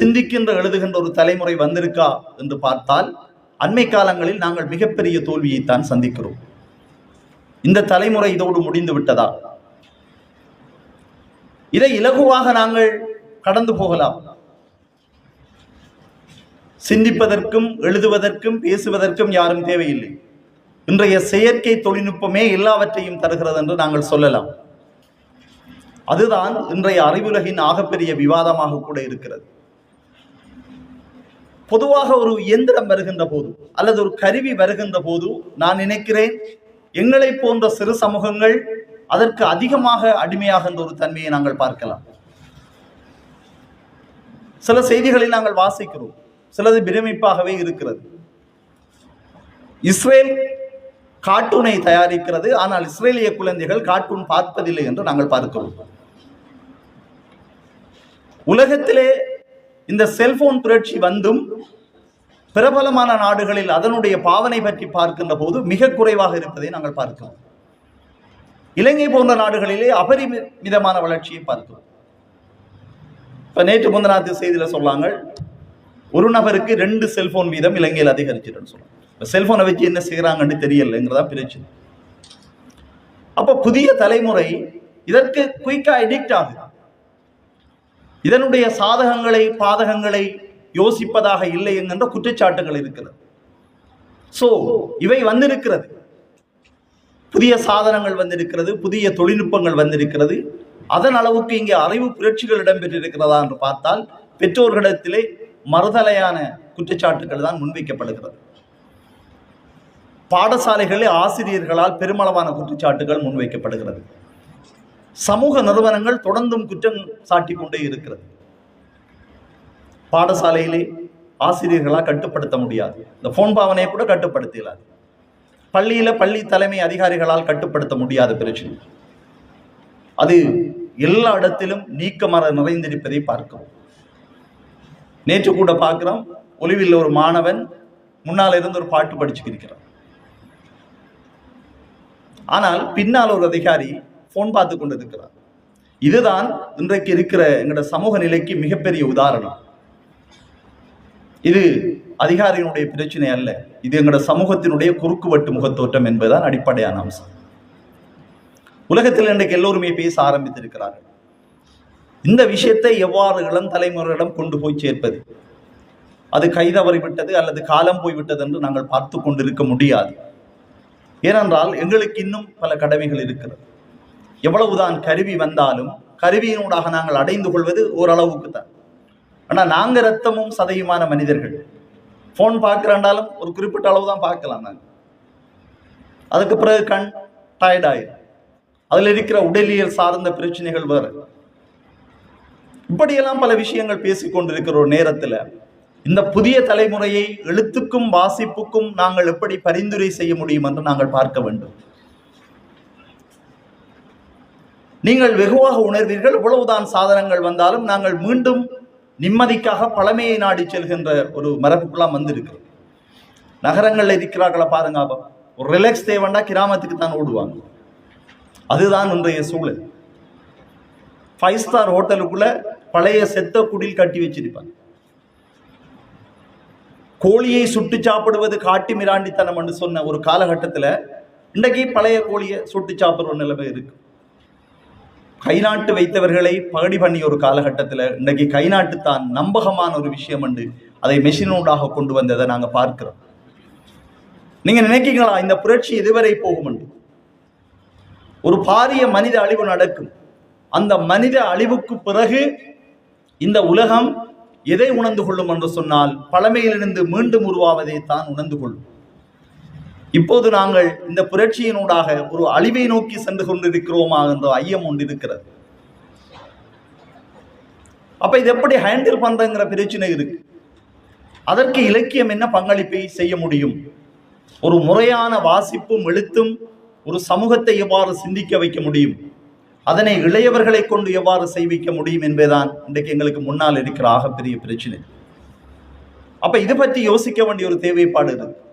சிந்திக்கின்ற எழுதுகின்ற ஒரு தலைமுறை வந்திருக்கா என்று பார்த்தால் அண்மை காலங்களில் நாங்கள் மிகப்பெரிய தோல்வியைத்தான் சந்திக்கிறோம். இந்த தலைமுறை இதோடு முடிந்து விட்டதா? இதை இலகுவாக நாங்கள் கடந்து போகலாம். சிந்திப்பதற்கும் எழுதுவதற்கும் பேசுவதற்கும் யாரும் தேவையில்லை. இன்றைய செயற்கை தொழில்நுட்பமே எல்லாவற்றையும் தருகிறது என்று நாங்கள் சொல்லலாம். அதுதான் இன்றைய அறிவுலகின் ஆகப்பெரிய விவாதமாக கூட இருக்கிறது. பொதுவாக ஒரு இயந்திரம் வருகின்ற போது அல்லது ஒரு கருவி வருகின்ற போது நான் நினைக்கிறேன் எங்களை போன்ற சிறு சமூகங்கள் அதற்கு அதிகமாக அடிமையாகின்ற ஒரு தன்மையை நாங்கள் பார்க்கலாம். சில செய்திகளில் நாங்கள் வாசிக்கிறோம். சிலது பிரமிப்பாகவே இருக்கிறது. இஸ்ரேல் கார்ட்டூனை தயாரிக்கிறது. ஆனால் இஸ்ரேலிய குழந்தைகள் கார்ட்டூன் பார்ப்பதில்லை என்று நாங்கள் பார்க்கிறோம். உலகத்திலே இந்த செல்போன் புரட்சி வந்தும் பிரபலமான நாடுகளில் அதனுடைய பாவனை பற்றி பார்க்கின்ற போது மிக குறைவாக இருப்பதை நாங்கள் பார்க்கிறோம். இலங்கை போன்ற நாடுகளிலே அபரிமிதமான வளர்ச்சியை பார்க்கிறோம். இப்போ நேற்று முந்தநாத்து செய்தியில் சொல்லாங்க ஒரு நபருக்கு ரெண்டு செல்போன் வீதம் இலங்கையில் அதிகரிச்சிருன்னு சொல்லுவாங்க இப்போ செல்போனை வச்சு என்ன செய்கிறாங்கன்னு தெரியலைங்கிறதா பிரச்சனை. அப்போ புதிய தலைமுறை இதற்கு குயிக்காக எடிக்ட் ஆகுது. இதனுடைய சாதகங்களை பாதகங்களை யோசிப்பதாக இல்லை என்கின்ற குற்றச்சாட்டுகள் இருக்கிறது. ஸோ இவை வந்திருக்கிறது. புதிய சாதனங்கள் வந்திருக்கிறது புதிய தொழில்நுட்பங்கள் வந்திருக்கிறது. அதன் அளவுக்கு இங்கே அறிவு புரட்சிகள் இடம்பெற்றிருக்கிறதா என்று பார்த்தால் பெற்றோர்களிடத்திலே மறுதலையான குற்றச்சாட்டுகள் தான் முன்வைக்கப்படுகிறது. பாடசாலைகளில் ஆசிரியர்களால் பெருமளவான குற்றச்சாட்டுகள் முன்வைக்கப்படுகிறது. சமூக நிறுவனங்கள் தொடர்ந்தும் குற்றம் சாட்டி கொண்டே இருக்கிறது. பாடசாலையிலே ஆசிரியர்களால் கட்டுப்படுத்த முடியாது. இந்த போன் பாவனையை கூட கட்டுப்படுத்தலாது பள்ளியில் பள்ளி தலைமை அதிகாரிகளால் கட்டுப்படுத்த முடியாத பிரச்சனை. அது எல்லா இடத்திலும் நீக்கமர நிறைந்திருப்பதை பார்க்கிறோம். நேற்று கூட பார்க்குறோம் ஒளிவில் ஒரு மாணவன் முன்னால் இருந்து ஒரு பாட்டு படிச்சுக்கிருக்கிறான் ஆனால் பின்னால் ஒரு அதிகாரி போன் பார்த்து கொண்டிருக்கிறார். இதுதான் இன்றைக்கு இருக்கிற எங்களோட சமூக நிலைக்கு மிகப்பெரிய உதாரணம். இது அதிகாரியினுடைய பிரச்சனை அல்ல. இது எங்களோட சமூகத்தினுடைய குறுக்குவட்டு முகத்தோட்டம் என்பதுதான் அடிப்படையான அம்சம். உலகத்தில் இன்றைக்கு எல்லோருமே பேச ஆரம்பித்திருக்கிறார்கள். இந்த விஷயத்தை எவ்வாறு இளம் தலைமுறையிடம் கொண்டு போய் சேர்ப்பது? அது கைதவறிவிட்டது அல்லது காலம் போய்விட்டது என்று நாங்கள் பார்த்து கொண்டிருக்க முடியாது. ஏனென்றால் எங்களுக்கு இன்னும் பல கடமைகள் இருக்கிறது. எவ்வளவுதான் கருவி வந்தாலும் கருவியினூடாக நாங்கள் அடைந்து கொள்வது ஓரளவுக்கு தான். ஆனால் நாங்கள் ரத்தமும் சதையுமான மனிதர்கள். ஃபோன் பார்க்குறாண்டாலும் ஒரு குறிப்பிட்ட அளவு தான் பார்க்கலாம் நாங்கள் அதுக்கு பிறகு கண் டயர்ட் அதில் இருக்கிற உடலியல் சார்ந்த பிரச்சனைகள் வேறு. இப்படியெல்லாம் பல விஷயங்கள் பேசிக்கொண்டிருக்கிற ஒரு நேரத்தில் இந்த புதிய தலைமுறையை எழுத்துக்கும் வாசிப்புக்கும் நாங்கள் எப்படி பரிந்துரை செய்ய முடியும் என்று நாங்கள் பார்க்க வேண்டும். நீங்கள் வெகுவாக உணர்வீர்கள் இவ்வளவுதான் சாதனங்கள் வந்தாலும் நாங்கள் மீண்டும் நிம்மதிக்காக பழமையை நாடி செல்கின்ற ஒரு மரபுக்குலாம் வந்திருக்கு நகரங்களில் இருக்கிறார்களா பாருங்க ஒரு ரிலாக்ஸ் தேவைண்டா கிராமத்துக்கு தான் ஓடுவாங்க. அதுதான் இன்றைய சூழல். ஃபைவ் ஸ்டார் ஹோட்டலுக்குள்ள பழைய செத்த குடில் கட்டி வச்சிருப்பாங்க. கோழியை சுட்டு சாப்பிடுவது காட்டு மிராண்டித்தனம் என்று சொன்ன ஒரு காலகட்டத்தில் இன்றைக்கு பழைய கோழியை சுட்டு சாப்பிடுற நிலைமை இருக்குது கைநாட்டு வைத்தவர்களை பகடி பண்ணி ஒரு காலகட்டத்தில் இன்றைக்கு கைநாட்டு தான் நம்பகமான ஒரு விஷயம் என்று அதை மெஷினூடாக கொண்டு வந்ததை நாங்கள் பார்க்கிறோம். நீங்க நினைக்கிறீங்களா இந்த புரட்சி இதுவரை போகும் என்று? ஒரு பாரிய மனித அழிவு நடக்கும். அந்த மனித அழிவுக்கு பிறகு இந்த உலகம் எதை உணர்ந்து கொள்ளும் என்று சொன்னால் பழமையிலிருந்து மீண்டும் உருவாவதை தான் உணர்ந்து கொள்ளும். இப்போது நாங்கள் இந்த புரட்சியினூடாக ஒரு அழிவை நோக்கி சென்று கொண்டிருக்கிறோமா என்ற ஐயம் ஒன்று இருக்கிறது. அப்ப இது எப்படி ஹேண்டில் பண்றங்கிற பிரச்சனை இருக்கு. அதற்கு இலக்கியம் என்ன பங்களிப்பை செய்ய முடியும்? ஒரு முறையான வாசிப்பும் எழுத்தும் ஒரு சமூகத்தை எவ்வாறு சிந்திக்க வைக்க முடியும்? அதனை இளையவர்களை கொண்டு எவ்வாறு செய்விக்க முடியும் என்பதுதான் இன்றைக்கு எங்களுக்கு முன்னால் இருக்கிற ஆகப்பெரிய பிரச்சனை. அப்ப இது பற்றி யோசிக்க வேண்டிய ஒரு தேவைப்பாடு இருக்கு.